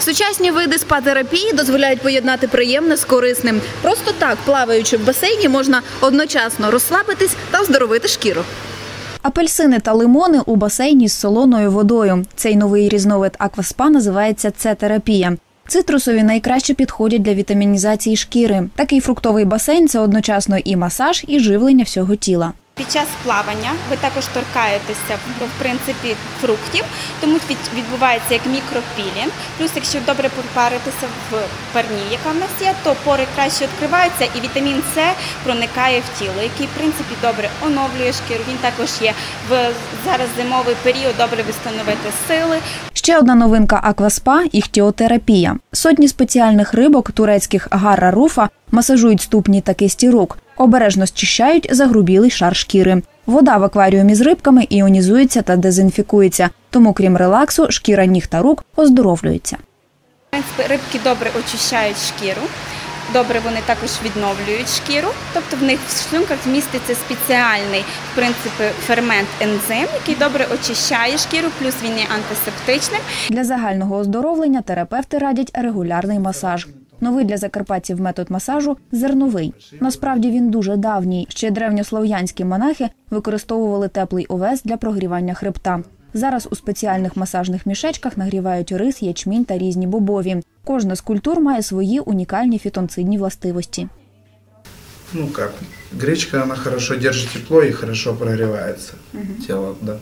Сучасні види спа-терапії дозволяють поєднати приємне з корисним. Просто так, плаваючи в басейні, можна одночасно розслабитись та оздоровити шкіру. Апельсини та лимони у басейні з солоною водою. Цей новий різновид акваспа називається це-терапія. Цитрусові найкраще підходять для вітамінізації шкіри. Такий фруктовий басейн це одночасно і масаж, і живлення всього тіла. Під час плавання ви також торкаєтеся в принципі фруктів, тому від- відбувається як мікропілінг. Плюс, якщо добре попаритися в парні, яка в нас є, то пори краще відкриваються і вітамін С проникає в тіло, який в принципі добре оновлює шкіру. Він також є в зараз зимовий період, добре встановити сили. Ще одна новинка акваспа іхтіотерапія. Сотні спеціальних рибок турецьких гарра руфа масажують ступні та кисті рук, обережно зчищають загрубілий шар шкіри. Вода в акваріумі з рибками іонізується та дезінфікується. Тому, крім релаксу, шкіра ніг та рук оздоровлюється. Рибки добре очищають шкіру. Добре, вони також відновлюють шкіру, тобто в них в шлунках міститься спеціальний в принципі фермент ензим, який добре очищає шкіру, плюс він є антисептичним. Для загального оздоровлення терапевти радять регулярний масаж. Новий для закарпатців метод масажу зерновий. Насправді він дуже давній. Ще древньослов'янські монахи використовували теплий овес для прогрівання хребта. Зараз у спеціальних масажних мішечках нагрівають рис, ячмінь та різні бобові. Кожна з культур має свої унікальні фітонцидні властивості. Ну как, гречка, она хорошо держит тепло и хорошо прогревается тело, да.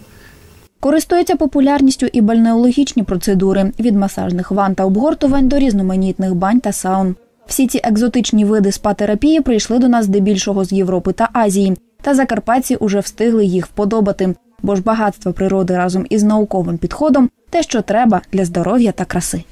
Користуються популярністю і бальнеологічні процедури від масажних ванн та обгортувань до різноманітних бань та саун. Всі ці екзотичні види спа-терапії прийшли до нас здебільшого з Європи та Азії, та закарпатці уже встигли їх вподобати. Бо ж багатство природи разом із науковим підходом те, що треба для здоров'я та краси.